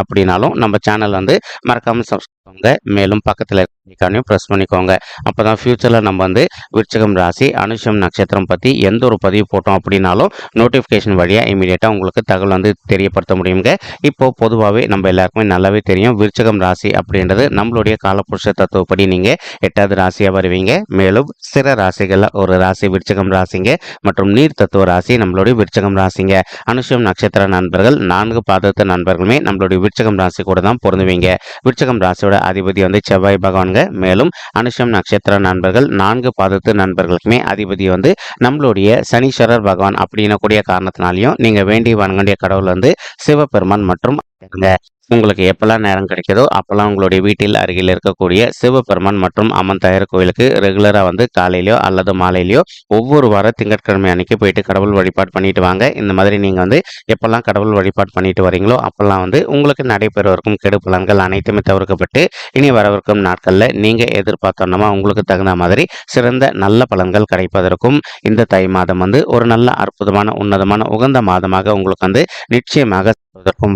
அப்படின்னாலும் நம்ம சேனல் வந்து மறக்காமல் சப்ஸ்கிரைப் பண்ணிக்கோங்க மேலும் பக்கத்தில் இருக்கானையும் ப்ரெஸ் பண்ணிக்கோங்க. அப்போ தான் ஃப்யூச்சரில் நம்ம வந்து விருச்சகம் ராசி அனுஷம் நட்சத்திரம் பற்றி எந்த ஒரு பதிவு போட்டோம் அப்படின்னாலும் நோட்டிஃபிகேஷன் வழியாக இமீடியட்டாக உங்களுக்கு தகவல் வந்து தெரியப்படுத்த முடியுங்க. இப்போது பொதுவாகவே நம்ம எல்லாருக்குமே நல்லாவே தெரியும் விருச்சகம் ராசி அப்படின்றது நம்மளுடைய காலப்புருஷ தத்துவப்படி நீங்கள் எட்டாவது ராசியாக வருவீங்க. மேலும் சிற ராசிகளில் ஒரு ராசி விருச்சகம் ராசிங்க மற்றும் நீர் தத்துவ ராசி நம்மளுடைய விருச்சகம் ராசிங்க. அனுஷம் நட்சத்திர நண்பர்கள் நான்கு பாதத்த நண்பர்களுமே நம்மளுடைய விருச்சகம் ராசி கூட தான் பொருந்துவீங்க. விருச்சகம் ராசியோட அதிபதி வந்து செவ்வாய் பகவான்க மேலும் அனுஷம் நட்சத்திர நண்பர்கள் நான்கு பாதத்து நண்பர்களுக்குமே அதிபதி வந்து நம்மளுடைய சனீஸ்வரர் பகவான் அப்படின்னக்கூடிய காரணத்தினாலையும் நீங்கள் வேண்டி வணங்கக்கூடிய கடவுள் வந்து சிவபெருமான் மற்றும் உங்களுக்கு எப்பெல்லாம் நேரம் கிடைக்குதோ அப்போல்லாம் உங்களுடைய வீட்டில் அருகில் இருக்கக்கூடிய சிவபெருமான் மற்றும் அம்மன் தயார் கோயிலுக்கு ரெகுலராக வந்து காலையிலையோ அல்லது மாலையிலையோ ஒவ்வொரு வார திங்கட்கிழமை அன்னைக்கு போயிட்டு கடவுள் வழிபாடு பண்ணிட்டு வாங்க. இந்த மாதிரி நீங்கள் வந்து எப்பெல்லாம் கடவுள் வழிபாடு பண்ணிட்டு வரீங்களோ அப்போல்லாம் வந்து உங்களுக்கு நடைபெறவிருக்கும் கெடு பலன்கள் அனைத்துமே தவிர்க்கப்பட்டு இனி வரவிருக்கும் நாட்களில் நீங்கள் எதிர்பார்த்தோன்னா உங்களுக்கு தகுந்த மாதிரி சிறந்த நல்ல பலன்கள் கிடைப்பதற்கும் இந்த தை மாதம் வந்து ஒரு நல்ல அற்புதமான உன்னதமான உகந்த மாதமாக உங்களுக்கு வந்து நிச்சயமாக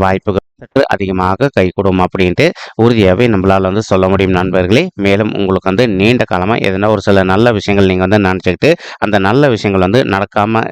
வாய்ப்புகள் சற்று அதிகமாக கைகூடும் அப்படின்ட்டு உறுதியாகவே நம்மளால் வந்து சொல்ல முடியும் நண்பர்களே. மேலும் உங்களுக்கு வந்து நீண்ட காலமாக எதனா ஒரு சில நல்ல விஷயங்கள் நீங்கள் வந்து நினச்சிக்கிட்டு அந்த நல்ல விஷயங்கள் வந்து நடக்காமல்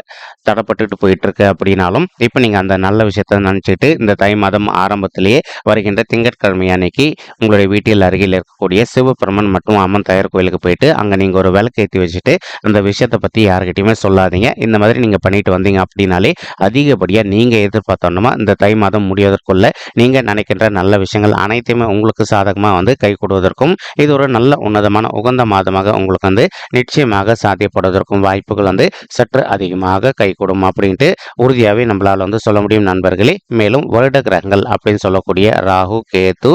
தடப்பட்டுட்டு போயிட்டுருக்கு அப்படின்னாலும் இப்போ நீங்கள் அந்த நல்ல விஷயத்த நினச்சிட்டு இந்த தை மாதம் ஆரம்பத்திலேயே வருகின்ற திங்கட்கிழமை அன்னைக்கு உங்களுடைய வீட்டில் அருகில் இருக்கக்கூடிய சிவபெருமன் மற்றும் அம்மன் தயார் கோயிலுக்கு போயிட்டு அங்கே நீங்கள் ஒரு விளக்கு ஏற்றி வச்சுட்டு அந்த விஷயத்தை பற்றி யாருக்கிட்டையுமே சொல்லாதீங்க. இந்த மாதிரி நீங்கள் பண்ணிட்டு வந்தீங்க அப்படின்னாலே அதிகப்படியாக நீங்கள் எதிர்பார்த்தோன்னா இந்த தை மாதம் முடிவதற்குள்ள நீங்கள் நினைக்கின்ற நல்ல விஷயங்கள் அனைத்தையுமே உங்களுக்கு சாதகமாக வந்து கை கொடுவதற்கும் இது ஒரு நல்ல உன்னதமான உகந்த மாதமாக உங்களுக்கு வந்து நிச்சயமாக சாத்தியப்படுவதற்கும் வாய்ப்புகள் வந்து சற்று அதிகமாக கைகூடும் அப்படின்ட்டு உறுதியாகவே நம்மளால் வந்து சொல்ல முடியும் நண்பர்களே. மேலும் வருட கிரகங்கள் அப்படின்னு சொல்லக்கூடிய ராகு கேத்து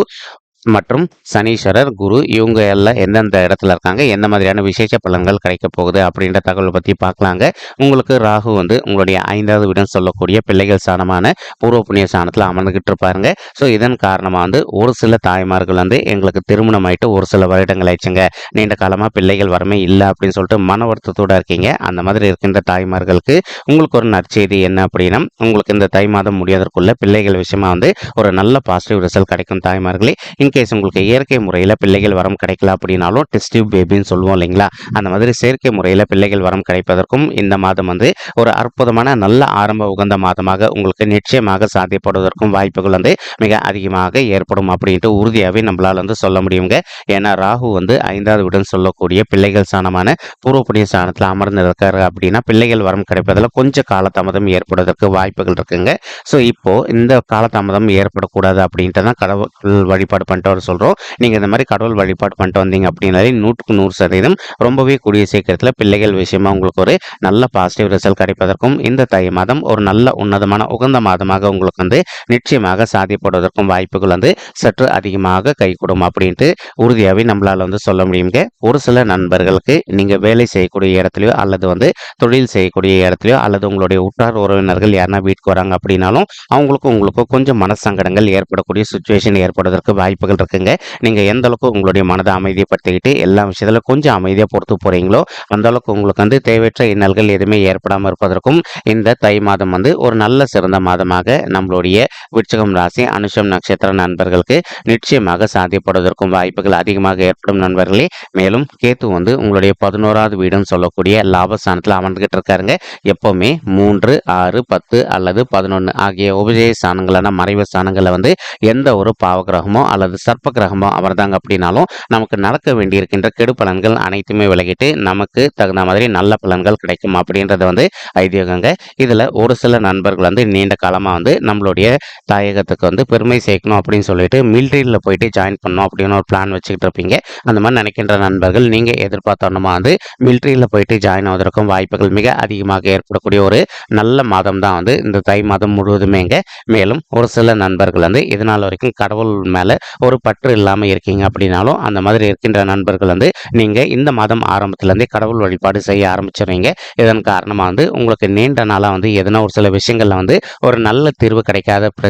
மற்றும் சனீஸ்வரர் குரு இவங்க எல்லாம் எந்தெந்த இடத்துல இருக்காங்க எந்த மாதிரியான விசேஷ பலன்கள் கிடைக்க போகுது அப்படின்ற தகவலை பற்றி பார்க்கலாங்க. உங்களுக்கு ராகு வந்து உங்களுடைய ஐந்தாவது வீடம் சொல்லக்கூடிய பிள்ளைகள் சாணமான பூர்வ புண்ணிய சாணத்தில் அமர்ந்துகிட்டு இருப்பாருங்க. ஸோ இதன் காரணமாக வந்து ஒரு சில தாய்மார்கள் வந்து எங்களுக்கு திருமணம் ஆயிட்டு ஒரு சில வருடங்கள் ஆயிடுச்சுங்க. நீண்ட காலமாக பிள்ளைகள் வரமே இல்லை அப்படின்னு சொல்லிட்டு மன வருத்தத்தோடு இருக்கீங்க. அந்த மாதிரி இருக்கின்ற தாய்மார்களுக்கு உங்களுக்கு ஒரு நற்செய்தி என்ன அப்படின்னா உங்களுக்கு இந்த தை மாதம் முடியாதற்குள்ள பிள்ளைகள் விஷயமா வந்து ஒரு நல்ல பாசிட்டிவ் ரிசல்ட் கிடைக்கும் தாய்மார்களே. இன்கேஸ் உங்களுக்கு இயற்கை முறையில் பிள்ளைகள் வரம் கிடைக்கல அப்படின்னாலும் டெஸ்டிவ் பேபின்னு சொல்லுவோம் இல்லைங்களா? அந்த மாதிரி செயற்கை முறையில் பிள்ளைகள் வரம் கிடைப்பதற்கும் இந்த மாதம் வந்து ஒரு அற்புதமான நல்ல ஆரம்ப உகந்த மாதமாக உங்களுக்கு நிச்சயமாக சாத்தியப்படுவதற்கும் வாய்ப்புகள் வந்து மிக அதிகமாக ஏற்படும் அப்படின்ட்டு உறுதியாகவே நம்மளால் வந்து சொல்ல முடியுங்க. ஏன்னா ராகு வந்து ஐந்தாவது விடன் சொல்லக்கூடிய பிள்ளைகள் சாணமான பூர்வ புண்ணிய சாணத்தில் அமர்ந்து இருக்காரு அப்படின்னா பிள்ளைகள் வரம் கிடைப்பதில் கொஞ்சம் காலதாமதம் ஏற்படுவதற்கு வாய்ப்புகள் இருக்குங்க. ஸோ இப்போ இந்த காலதாமதம் ஏற்படக்கூடாது அப்படின்ட்டு தான் கடவுள் வழிபாடு பண்ணிட்டு வர சொல்கிறோம் நீங்கள் இந்த மாதிரி கடவுள் வழிபாடு பண்ணிட்டு வந்தீங்க அப்படின்னாலே நூற்றுக்கு நூறு சதவீதம் ரொம்பவே கூடிய சீக்கிரத்தில் பிள்ளைகள் விஷயமா உங்களுக்கு ஒரு நல்ல பாசிட்டிவ் ரிசல்ட் கிடைப்பதற்கும் இந்த தை மாதம் ஒரு நல்ல உன்னதமான உகந்த மாதமாக உங்களுக்கு வந்து நிச்சயமாக சாதிப்படுவதற்கும் வாய்ப்புகள் வந்து சற்று அதிகமாக கைகூடும் அப்படின்ட்டு உறுதியாகவே நம்மளால் வந்து சொல்ல முடியுங்க ஒரு சில நண்பர்களுக்கு நீங்கள் வேலை செய்யக்கூடிய இடத்துலையோ அல்லது வந்து தொழில் செய்யக்கூடிய இடத்துலையோ அல்லது உங்களுடைய உற்றார் உறவினர்கள் யாருன்னா வீட்டுக்கு வராங்க அப்படின்னாலும் அவங்களுக்கும் உங்களுக்கும் கொஞ்சம் மனசங்கடங்கள் ஏற்படக்கூடிய சுச்சுவேஷன் ஏற்படுவதற்கு வாய்ப்புகள் இருக்குங்க நீங்கள் எந்த அளவுக்கு உங்களுடைய மனதை அமைதிப்படுத்திக்கிட்டு எல்லா விஷயத்தில் கொஞ்சம் அமைதியாக பொறுத்து போகிறீங்களோ அந்த அளவுக்கு உங்களுக்கு வந்து தேவையற்ற இன்னல்கள் எதுவுமே ஏற்படாமல் இருப்பதற்கும் இந்த தை மாதம் வந்து ஒரு நல்ல சிறந்த மாதமாக நம்மளுடைய விருச்சகம் ராசி அனுஷம் நட்சத்திர நண்பர்களுக்கு நிச்சயமாக சாத்தியப்படுவதற்கும் வாய்ப்புகள் அதிகமாக ஏற்படும் நண்பர்களே. மேலும் கேத்து வந்து உங்களுடைய பதினோராவது வீடுன்னு சொல்லக்கூடிய லாபஸ்தானத்தில் அமர்ந்துகிட்டு இருக்காருங்க. எப்போவுமே மூன்று ஆறு பத்து அல்லது பதினொன்று ஆகிய உபஜய ஸ்தானங்களான மறைவு ஸ்தானங்களில் வந்து எந்த ஒரு பாவகிரகமோ அல்லது சர்ப்ப கிரகமாக அவர்தாங்க அப்படின்னாலும் நமக்கு நடக்க வேண்டியிருக்கின்ற கெடு பலன்கள் அனைத்துமே விலகிட்டு நமக்கு தகுந்த மாதிரி நல்ல பலன்கள் கிடைக்கும் அப்படின்றது வந்து ஐதீகங்க. இதில் ஒரு சில நண்பர்கள் வந்து நீண்ட காலமாக வந்து நம்மளுடைய தாயகத்துக்கு வந்து பெருமை சேர்க்கணும் அப்படின்னு சொல்லிட்டு மிலிட்ரியில் போயிட்டு ஜாயின் பண்ணணும் அப்படின்னு ஒரு பிளான் வச்சுக்கிட்டு இருப்பீங்க. அந்த மாதிரி நினைக்கின்ற நண்பர்கள் நீங்கள் எதிர்பார்த்தோன்னா வந்து மிலிட்ரியில் போயிட்டு ஜாயின் ஆவதற்கும் வாய்ப்புகள் மிக அதிகமாக ஏற்படக்கூடிய ஒரு நல்ல மாதம் தான் வந்து இந்த தை மாதம் முழுவதுமேங்க. மேலும் ஒரு சில நண்பர்கள் வந்து இதனால் வரைக்கும் கடவுள் மேலே ஒரு பற்று இல்லாமல் இருக்கீங்க அப்படின்னாலும் அந்த மாதிரி இருக்கின்ற நண்பர்கள் வந்து நீங்கள் இந்த மாதம் ஆரம்பத்துலேருந்தே கடவுள் வழிபாடு செய்ய ஆரம்பிச்சிடுறீங்க. இதன் காரணமாக வந்து உங்களுக்கு நீண்ட நாளாக வந்து எதனா ஒரு சில விஷயங்களில் வந்து ஒரு நல்ல தீர்வு கிடைக்காத பிற-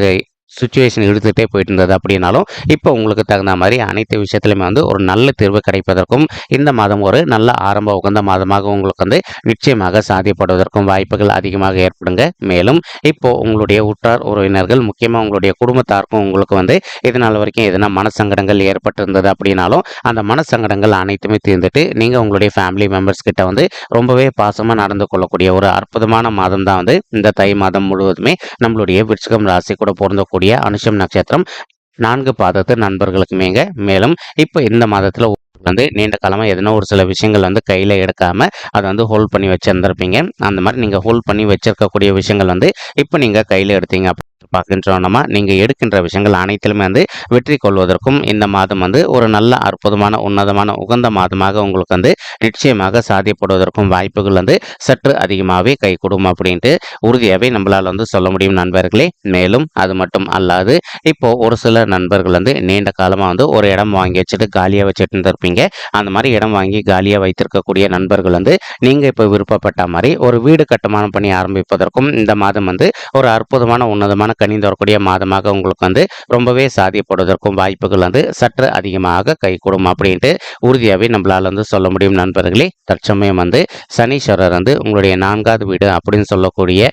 சுச்சுவேஷன் எடுத்துகிட்டே போயிட்டு இருந்தது அப்படின்னாலும் இப்போ உங்களுக்கு தகுந்த மாதிரி அனைத்து விஷயத்துலையுமே வந்து ஒரு நல்ல தீர்வு கிடைப்பதற்கும் இந்த மாதம் ஒரு நல்ல ஆரம்ப உகந்த மாதமாக உங்களுக்கு வந்து நிச்சயமாக சாதிப்படுவதற்கும் வாய்ப்புகள் அதிகமாக ஏற்படுங்க. மேலும் இப்போ உங்களுடைய உற்றார் உறவினர்கள் முக்கியமாக உங்களுடைய குடும்பத்தாருக்கும் உங்களுக்கு வந்து இதனால் வரைக்கும் எதனா மனசங்கடங்கள் ஏற்பட்டிருந்தது அப்படின்னாலும் அந்த மனசங்கடங்கள் அனைத்துமே தீர்ந்துட்டு நீங்கள் உங்களுடைய ஃபேமிலி மெம்பர்ஸ் கிட்ட வந்து ரொம்பவே பாசமாக நடந்து கொள்ளக்கூடிய ஒரு அற்புதமான மாதம் தான் வந்து இந்த தை மாதம் முழுவதுமே நம்மளுடைய விருச்சிகம் ராசி கூட பொருந்தக்கூடிய அனுஷம் நட்சத்திரம் நான்கு பாதத்து நண்பர்களுக்குமேங்க. மேலும் இப்போ இந்த மாதத்தில் வந்து நீண்ட காலமாக எதனா ஒரு சில விஷயங்கள் வந்து கையில் எடுக்காம அதை வந்து ஹோல்ட் பண்ணி வச்சிருந்திருப்பீங்க. அந்த மாதிரி நீங்கள் ஹோல்ட் பண்ணி வச்சிருக்கக்கூடிய விஷயங்கள் வந்து இப்போ நீங்கள் கையில் எடுத்தீங்க பார்க்கின்றோம். நீங்கள் எடுக்கின்ற விஷயங்கள் அனைத்திலுமே வந்து வெற்றி கொள்வதற்கும் இந்த மாதம் வந்து ஒரு நல்ல அற்புதமான உன்னதமான உகந்த மாதமாக உங்களுக்கு வந்து நிச்சயமாக சாதியப்படுவதற்கும் வாய்ப்புகள் வந்து சற்று அதிகமாகவே கை கொடுக்கும் அப்படின்ட்டு உறுதியாகவே நம்மளால் வந்து சொல்ல முடியும் நண்பர்களே. மேலும் அது மட்டும் அல்லாது இப்போ ஒரு சில நண்பர்கள் வந்து நீண்ட காலமாக வந்து ஒரு இடம் வாங்கி வச்சுட்டு காலியாக வச்சுட்டு இருந்திருப்பீங்க. அந்த மாதிரி இடம் வாங்கி காலியாக வைத்திருக்கக்கூடிய நண்பர்கள் வந்து நீங்கள் இப்போ விருப்பப்பட்ட மாதிரி ஒரு வீடு கட்டுமானம் பண்ணி ஆரம்பிப்பதற்கும் இந்த மாதம் வந்து ஒரு அற்புதமான உன்னதமான கனிந்து வரக்கூடிய மாதமாக உங்களுக்கு வந்து ரொம்பவே சாதியப்படுவதற்கும் வாய்ப்புகள் வந்து சற்று அதிகமாக கைகூடும் அப்படின்ட்டு உறுதியாகவே நம்மளால் வந்து சொல்ல முடியும் நண்பர்களே. தற்சமயம் வந்து சனீஸ்வரர் வந்து உங்களுடைய நான்காவது வீடு அப்படின்னு சொல்லக்கூடிய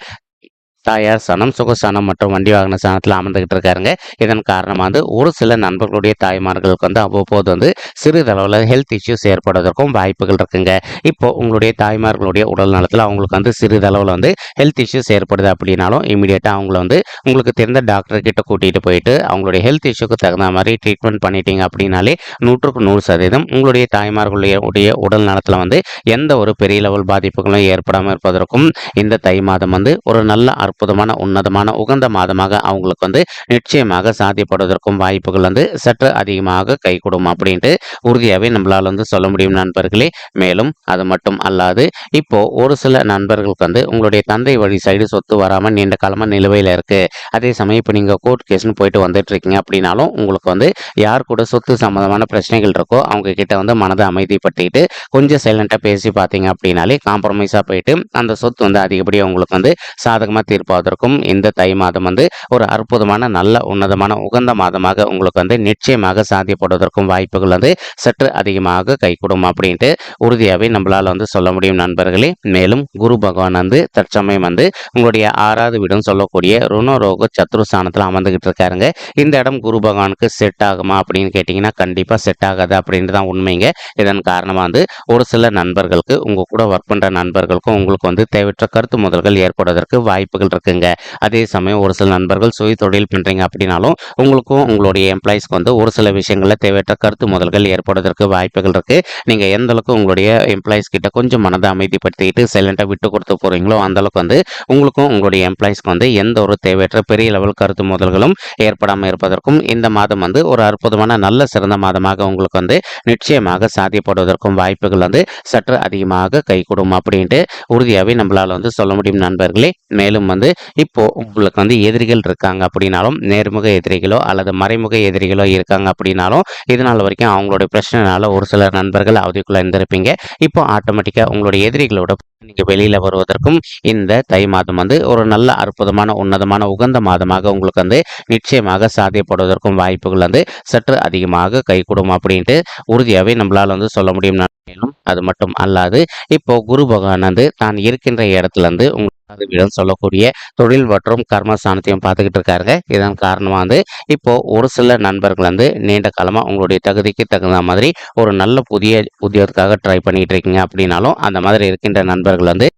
தாயார் சனம் சுகசனம் மற்றும் வண்டி வாகன சனத்தில் அமர்ந்துகிட்டு இருக்காருங்க. இதன் காரணமாக வந்து ஒரு சில நண்பர்களுடைய தாய்மார்களுக்கு வந்து அவ்வப்போது வந்து சிறிதளவில் ஹெல்த் இஷ்யூஸ் ஏற்படுவதற்கும் வாய்ப்புகள் இருக்குங்க. இப்போ உங்களுடைய தாய்மார்களுடைய உடல் நலத்தில் அவங்களுக்கு வந்து சிறிதளவில் வந்து ஹெல்த் இஷ்யூஸ் ஏற்படுது அப்படின்னாலும் இமீடியட்டாக அவங்கள வந்து உங்களுக்கு தெரிந்த டாக்டர் கிட்ட கூட்டிகிட்டு போயிட்டு அவங்களுடைய ஹெல்த் இஷ்யூக்கு தகுந்த மாதிரி ட்ரீட்மெண்ட் பண்ணிட்டீங்க அப்படின்னாலே நூற்றுக்கு நூறு சதவீதம் உங்களுடைய தாய்மார்களுடைய உடைய உடல் நலத்தில் வந்து எந்த ஒரு பெரிய லெவல் பாதிப்புகளும் ஏற்படாமல் இருப்பதற்கும் இந்த தை மாதம் வந்து ஒரு நல்ல அற்புதமான உன்னதமான உகந்த மாதமாக அவங்களுக்கு வந்து நிச்சயமாக சாத்தியப்படுவதற்கும் வாய்ப்புகள் வந்து சற்று அதிகமாக கைகூடும் அப்படின்ட்டு உறுதியாகவே நம்மளால் வந்து சொல்ல முடியும் நண்பர்களே. மேலும் அது மட்டும் அல்லாது இப்போ ஒரு சில நண்பர்களுக்கு வந்து உங்களுடைய தந்தை வழி சைடு சொத்து வராமல் நீண்ட காலமாக நிலுவையில் இருக்கு. அதே சமயம் இப்போ நீங்கள் கோர்ட் கேஸ்னு போயிட்டு வந்துட்டு இருக்கீங்க அப்படின்னாலும் உங்களுக்கு வந்து யார் கூட சொத்து சம்மந்தமான பிரச்சனைகள் இருக்கோ அவங்க கிட்ட வந்து மனதை அமைதிப்படுத்திட்டு கொஞ்சம் சைலண்டாக பேசி பார்த்தீங்க அப்படின்னாலே காம்ப்ரமைஸாக போயிட்டு அந்த சொத்து வந்து அதிகப்படியாக உங்களுக்கு வந்து சாதகமாக தீர்ப்பதற்கும் இந்த தை மாதம் வந்து ஒரு அற்புதமான நல்ல உன்னதமான உகந்த மாதமாக உங்களுக்கு வந்து நிச்சயமாக சாத்தியப்படுவதற்கும் வாய்ப்புகள் வந்து சற்று அதிகமாக கைகூடும் அப்படின்ட்டு உறுதியாகவே நம்மளால் வந்து சொல்ல முடியும் நண்பர்களே. மேலும் குரு பகவான் வந்து தற்சமயம் வந்து உங்களுடைய ஆறாவது வீடும் சொல்லக்கூடிய ருணரோக சத்ருஸ்தானத்தில் அமர்ந்துகிட்டு இருக்காருங்க. இந்த இடம் குரு பகவானுக்கு செட் ஆகுமா அப்படின்னு கேட்டிங்கன்னா கண்டிப்பாக செட் ஆகாது அப்படின்ட்டு தான் உண்மைங்க. இதன் காரணமாக வந்து ஒரு சில நண்பர்களுக்கு உங்கள் கூட ஒர்க் பண்ணுற நண்பர்களுக்கும் உங்களுக்கு வந்து தேவையற்ற கருத்து முதல்கள் ஏற்படுவதற்கு வாய்ப்புகள் இருக்குங்க அதே சமயம் ஒரு சில நண்பர்கள் சுய தொழில் பண்ணுறீங்க அப்படின்னாலும் உங்களுக்கும் உங்களுடைய எம்ப்ளாயிஸ்க்கு வந்து ஒரு சில விஷயங்களில் தேவையற்ற கருத்து முதல்கள் ஏற்படுவதற்கு வாய்ப்புகள் இருக்குது நீங்கள் எந்த அளவுக்கு உங்களுடைய எம்ப்ளாயிஸ் கிட்ட கொஞ்சம் மனதை அமைதிப்படுத்திக்கிட்டு சைலண்ட்டாக விட்டு கொடுத்து போகிறீங்களோ அந்த அளவுக்கு வந்து உங்களுக்கும் உங்களுடைய எம்ப்ளாயிஸ்க்கு வந்து எந்த ஒரு தேவையற்ற பெரிய லெவல் கருத்து முதல்களும் ஏற்படாமல் இருப்பதற்கும் இந்த மாதம் வந்து ஒரு அற்புதமான நல்ல சிறந்த மாதமாக உங்களுக்கு வந்து நிச்சயமாக சாத்தியப்படுவதற்கும் வாய்ப்புகள் வந்து சற்று அதிகமாக கைகூடும் அப்படின்ட்டு உறுதியாகவே நம்மளால் வந்து சொல்ல முடியும் நண்பர்களே. மேலும் வந்து இப்போ உங்களுக்கு வந்து எதிரிகள் இருக்காங்க அப்படின்னாலும் நேர்முக எதிரிகளோ அல்லது மறைமுக எதிரிகளோ இருக்காங்க அப்படின்னாலும் இதனால் வரைக்கும் அவங்களுடைய பிரச்சனைனால ஒரு சில நண்பர்கள் அவதிக்குள்ள இருந்திருப்பீங்க. இப்போ ஆட்டோமேட்டிக்காக உங்களுடைய எதிரிகளோட நீங்கள் வெளியில் வருவதற்கும் இந்த தை மாதம் வந்து ஒரு நல்ல அற்புதமான உன்னதமான உகந்த மாதமாக உங்களுக்கு வந்து நிச்சயமாக சாத்தியப்படுவதற்கும் வாய்ப்புகள் வந்து சற்று அதிகமாக கைகூடும் அப்படின்ட்டு உறுதியாகவே நம்மளால் வந்து சொல்ல முடியும். மேலும் அது மட்டும் அல்லாது இப்போ குரு பகவானது தான் இருக்கின்ற இடத்துல இருந்து உங்களுக்கு வீடம் சொல்லக்கூடிய தொழில் மற்றும் கர்மஸ்தானத்தையும் பார்த்துக்கிட்டு இருக்காருங்க. இதன் காரணமாக வந்து இப்போ ஒரு சில நண்பர்கள் வந்து நீண்ட காலமாக உங்களுடைய தகுதிக்கு தகுந்த மாதிரி ஒரு நல்ல புதிய உத்தியோகத்துக்காக ட்ரை பண்ணிகிட்டு இருக்கீங்க அப்படின்னாலும் அந்த மாதிரி இருக்கின்ற நண்பர்கள் வந்து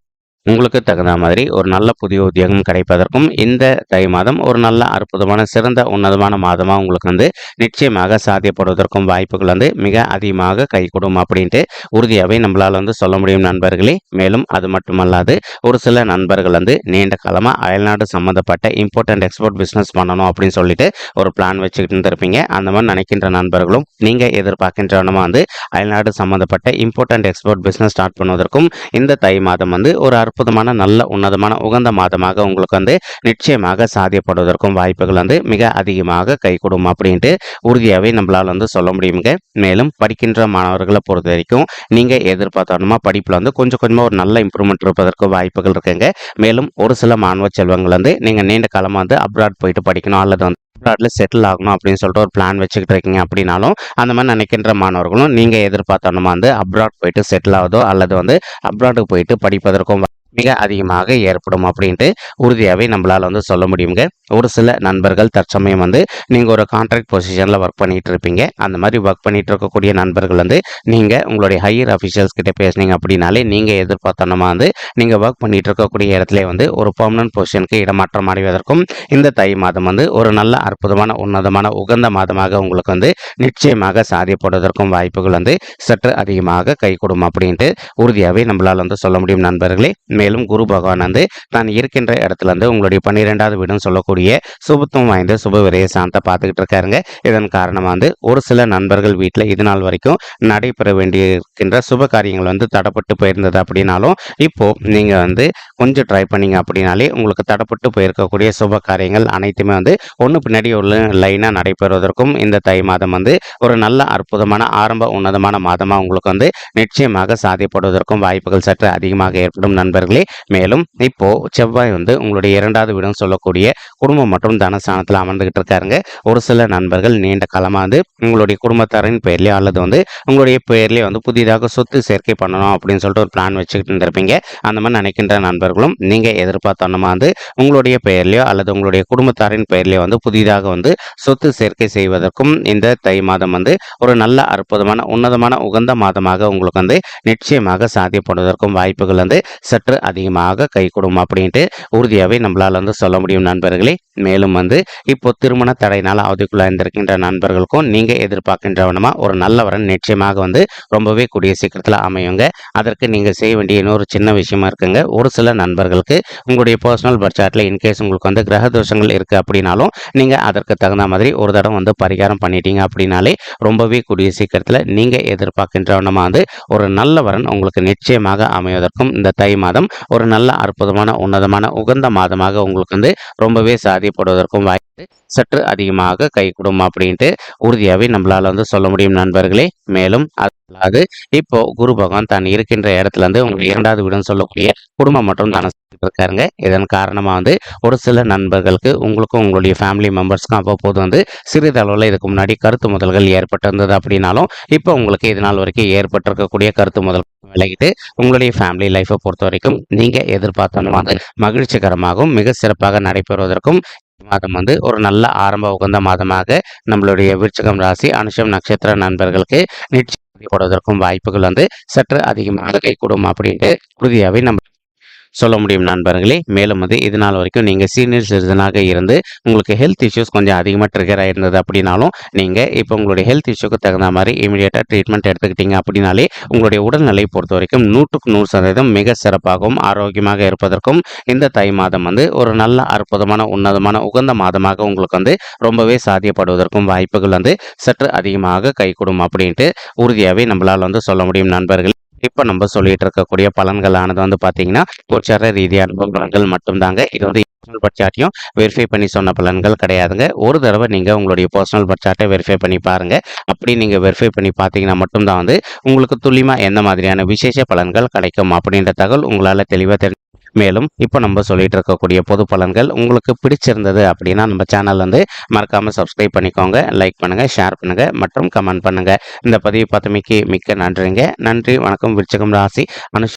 உங்களுக்கு தகுந்த மாதிரி ஒரு நல்ல புதிய உத்தியோகம் கிடைப்பதற்கும் இந்த தை மாதம் ஒரு நல்ல அற்புதமான சிறந்த உன்னதமான மாதமாக உங்களுக்கு வந்து நிச்சயமாக சாத்தியப்படுவதற்கும் வாய்ப்புகள் வந்து மிக அதிகமாக கைகூடும் அப்படின்ட்டு உறுதியாகவே நம்மளால் வந்து சொல்ல முடியும் நண்பர்களே. மேலும் அது மட்டுமல்லாது ஒரு சில நண்பர்கள் வந்து நீண்ட காலமாக அயல்நாடு சம்மந்தப்பட்ட இம்பார்ட்டன்ட் எக்ஸ்போர்ட் பிஸ்னஸ் பண்ணணும் அப்படின்னு சொல்லிட்டு ஒரு பிளான் வச்சுக்கிட்டு இருந்திருப்பீங்க. அந்த மாதிரி நினைக்கின்ற நண்பர்களும் நீங்கள் எதிர்பார்க்கின்றவனமாக வந்து அயல்நாடு சம்மந்தப்பட்ட இம்பார்ட்டன்ட் எக்ஸ்போர்ட் பிஸ்னஸ் ஸ்டார்ட் பண்ணுவதற்கும் இந்த தை மாதம் வந்து ஒரு அற்புதமான நல்ல உன்னதமான உகந்த மாதமாக உங்களுக்கு வந்து நிச்சயமாக சாத்தியப்படுவதற்கும் வாய்ப்புகள் வந்து மிக அதிகமாக கைகூடும் அப்படின்ட்டு உறுதியாகவே நம்மளால் வந்து சொல்ல முடியுங்க. மேலும் படிக்கின்ற மாணவர்களை பொறுத்த வரைக்கும் நீங்கள் எதிர்பார்த்தோன்னா படிப்பில் வந்து கொஞ்சம் கொஞ்சமாக ஒரு நல்ல இம்ப்ரூவ்மெண்ட் இருப்பதற்கு வாய்ப்புகள் இருக்குங்க. மேலும் ஒரு சில மாணவ செல்வங்கள் வந்து நீங்கள் நீண்ட காலமாக வந்து அப்ராட் போயிட்டு படிக்கணும் அல்லது வந்து அப்ராட்ல செட்டில் ஆகணும் அப்படின்னு சொல்லிட்டு ஒரு பிளான் வச்சுக்கிட்டு இருக்கீங்க அப்படின்னாலும் அந்த மாதிரி நினைக்கின்ற மாணவர்களும் நீங்கள் எதிர்பார்த்தோன்னா வந்து அப்ராட் போயிட்டு செட்டில் ஆகுதோ அல்லது வந்து அப்ராடுக்கு போயிட்டு படிப்பதற்கும் மிக அதிகமாக ஏற்படும் அப்படின்ட்டு உறுதியாகவே நம்மளால் வந்து சொல்ல முடியுங்க. ஒரு சில நண்பர்கள் தற்சமயம் வந்து நீங்கள் ஒரு கான்ட்ராக்ட் பொசிஷனில் ஒர்க் பண்ணிட்டு இருப்பீங்க. அந்த மாதிரி ஒர்க் பண்ணிட்டு இருக்கக்கூடிய நண்பர்கள் வந்து நீங்கள் உங்களுடைய ஹையர் அஃபிஷியல்ஸ் கிட்ட பேசுனீங்க அப்படின்னாலே நீங்கள் எதிர்பார்த்தனமா வந்து நீங்கள் ஒர்க் பண்ணிட்டு இருக்கக்கூடிய இடத்துல வந்து ஒரு பர்மனன்ட் பொசிஷனுக்கு இடமாற்றம் அடைவதற்கும் இந்த தை மாதம் வந்து ஒரு நல்ல அற்புதமான உன்னதமான உகந்த மாதமாக உங்களுக்கு வந்து நிச்சயமாக சாதியப்படுவதற்கும் வாய்ப்புகள் வந்து சற்று அதிகமாக கைகூடும் அப்படின்ட்டு உறுதியாகவே நம்மளால் வந்து சொல்ல முடியும் நண்பர்களே. மேலும் குரு பகவான் வந்து தான் இருக்கின்ற இடத்துல இருந்து உங்களுடைய பன்னிரெண்டாவது வீடுன்னு சொல்லக்கூடிய சுபத்துவம் வாய்ந்த சுப விரைய சாந்தத்தை பார்த்துக்கிட்டு இருக்காருங்க. இதன் காரணமாக வந்து ஒரு சில நண்பர்கள் வீட்டில் இது நாள் வரைக்கும் நடைபெற வேண்டியிருக்கின்ற சுப காரியங்கள் வந்து தடப்பட்டு போயிருந்தது அப்படின்னாலும் இப்போ நீங்கள் வந்து கொஞ்சம் ட்ரை பண்ணீங்க அப்படின்னாலே உங்களுக்கு தடப்பட்டு போயிருக்கக்கூடிய சுப காரியங்கள் அனைத்துமே வந்து ஒன்று பின்னாடி ஒரு லைனாக நடைபெறுவதற்கும் இந்த தை மாதம் வந்து ஒரு நல்ல அற்புதமான ஆரம்ப உன்னதமான மாதமாக உங்களுக்கு வந்து நிச்சயமாக சாதிப்படுவதற்கும் வாய்ப்புகள் சற்று அதிகமாக ஏற்படும் நண்பர்கள். மேலும் இப்போ செவ்வாய் வந்து உங்களுடைய இரண்டாவது வீடுன்னு சொல்லக்கூடிய குடும்பம் மற்றும் தனஸ்தானத்தில் அமர்ந்துகிட்டு இருக்காருங்க. ஒரு சில நண்பர்கள் நீண்ட காலமாக வந்து உங்களுடைய குடும்பத்தாரின் பெயர்லையோ அல்லது வந்து உங்களுடைய பெயர்லேயே வந்து புதிதாக சொத்து சேர்க்கை பண்ணணும் அப்படின்னு சொல்லிட்டு ஒரு பிளான் வச்சுக்கிட்டு இருந்திருப்பீங்க. அந்த மாதிரி நினைக்கின்ற நண்பர்களும் நீங்கள் எதிர்பார்த்தோன்னா வந்து உங்களுடைய பெயர்லையோ அல்லது உங்களுடைய குடும்பத்தாரின் பெயர்லையோ வந்து புதிதாக வந்து சொத்து சேர்க்கை செய்வதற்கும் இந்த தை மாதம் வந்து ஒரு நல்ல அற்புதமான உன்னதமான உகந்த மாதமாக உங்களுக்கு வந்து நிச்சயமாக சாத்தியப்படுவதற்கும் வாய்ப்புகள் வந்து சற்று அதிகமாக கை கைகூடும் அப்படின்ட்டு உறுதியாகவே நம்மளால் வந்து சொல்ல முடியும் நண்பர்களே. மேலும் வந்து இப்போ திருமண தடையினால் அவதிக்குள்ள இருந்திருக்கின்ற நண்பர்களுக்கும் நீங்கள் எதிர்பார்க்கின்றவனமா ஒரு நல்லவரன் நிச்சயமாக வந்து ரொம்பவே கூடிய சீக்கிரத்தில் அமையுங்க. அதற்கு நீங்கள் செய்ய வேண்டிய இன்னொரு சின்ன விஷயமா இருக்குங்க. ஒரு சில நண்பர்களுக்கு உங்களுடைய பர்சனல் பட்ஜெட்டில் இன்கேஸ் உங்களுக்கு வந்து கிரக தோஷங்கள் இருக்குது அப்படின்னாலும் நீங்கள் அதற்கு தகுந்த மாதிரி ஒரு தடவை வந்து பரிகாரம் பண்ணிட்டீங்க அப்படின்னாலே ரொம்பவே கூடிய சீக்கிரத்தில் நீங்கள் எதிர்பார்க்கின்றவனமா வந்து ஒரு நல்லவரன் உங்களுக்கு நிச்சயமாக அமைவதற்கும் இந்த தை மாதம் ஒரு நல்ல அற்புதமான உன்னதமான உகந்த மாதமாக உங்களுக்கு வந்து ரொம்பவே சாதிப்படுவதற்கும் வாய்ப்பு சற்று அதிகமாக கைகூடும் அப்படின்ட்டு உறுதியாகவே நம்மளால வந்து சொல்ல முடியும் நண்பர்களே. மேலும் அது இப்போ குரு பகவான் தான் இருக்கின்ற இடத்துல இருந்து உங்களுக்கு இரண்டாவது வீடுன்னு சொல்லக்கூடிய குடும்பம் மற்றும் தன இருக்காருங்க. இதன் காரணமாக வந்து ஒரு சில நண்பர்களுக்கு உங்களுக்கும் உங்களுடைய ஃபேமிலி மெம்பர்ஸ்க்கும் அவ்வப்போது வந்து சிறிதளவில் இதுக்கு முன்னாடி கருத்து முதல்கள் ஏற்பட்டிருந்தது அப்படின்னாலும் இப்போ உங்களுக்கு இது நாள் வரைக்கும் ஏற்பட்டிருக்கக்கூடிய கருத்து முதல் விலகிட்டு உங்களுடைய ஃபேமிலி லைஃப்பை பொறுத்த வரைக்கும் நீங்கள் எதிர்பார்த்த வந்து மகிழ்ச்சிகரமாகவும் மிக சிறப்பாக நடைபெறுவதற்கும் மாதம் வந்து ஒரு நல்ல ஆரம்ப உகந்த மாதமாக நம்மளுடைய விருச்சகம் ராசி அனுஷம் நட்சத்திர நண்பர்களுக்கு நிச்சயம் போடுவதற்கும் வாய்ப்புகள் வந்து சற்று அதிகமாக கைகூடும் அப்படின்ட்டு உறுதியாகவே நம்ம சொல்ல முடியும் நண்பர்களே. மேலும் வந்து இது நாள் வரைக்கும் நீங்கள் சீனியர் சிட்டிசனாக இருந்து உங்களுக்கு ஹெல்த் இஷ்யூஸ் கொஞ்சம் அதிகமாக ட்ரிகர் ஆயிருந்தது அப்படின்னாலும் நீங்கள் இப்போ உங்களுடைய ஹெல்த் இஷ்யூக்கு தகுந்த மாதிரி இமீடியட்டாக ட்ரீட்மெண்ட் எடுத்துக்கிட்டீங்க அப்படின்னாலே உங்களுடைய உடல்நிலை பொறுத்த வரைக்கும் நூற்றுக்கு நூறு சதவீதம் மிக சிறப்பாகவும் ஆரோக்கியமாக இருப்பதற்கும் இந்த தை மாதம் வந்து ஒரு நல்ல அற்புதமான உன்னதமான உகந்த மாதமாக உங்களுக்கு வந்து ரொம்பவே சாத்தியப்படுவதற்கும் வாய்ப்புகள் வந்து சற்று அதிகமாக கைகூடும் அப்படின்ட்டு உறுதியாகவே நம்மளால் வந்து சொல்ல முடியும் நண்பர்கள். இப்போ நம்ம சொல்லிட்டு இருக்கக்கூடிய பலன்களானது வந்து பார்த்தீங்கன்னா கோச்சார ரீதியான பலன்கள் மட்டும்தாங்க. இது வந்து பர்சனல் பட்சாட்டையும் வெரிஃபை பண்ணி சொன்ன பலன்கள் கிடையாதுங்க. ஒரு தடவை நீங்கள் உங்களுடைய பர்சனல் பட்சாட்டை வெரிஃபை பண்ணி பாருங்கள் அப்படி நீங்கள் வெரிஃபை பண்ணி பார்த்தீங்கன்னா மட்டும்தான் வந்து உங்களுக்கு துல்லியமாக எந்த மாதிரியான விசேஷ பலன்கள் கிடைக்கும் அப்படின்ற தகவல் உங்களால் தெளிவாக தெரிஞ்சு மேலும் இப்போ நம்ம சொல்லிட்டு இருக்கக்கூடிய பொது பலன்கள் உங்களுக்கு பிடிச்சிருந்தது அப்படின்னா நம்ம சேனல் வந்து மறக்காமல் சப்ஸ்கிரைப் பண்ணிக்கோங்க லைக் பண்ணுங்கள் ஷேர் பண்ணுங்கள் மற்றும் கமெண்ட் பண்ணுங்கள் இந்த பதிவு பார்த்தமைக்கு மிக்க நன்றிங்க. நன்றி வணக்கம். விருச்சகம் ராசி அனுஷ்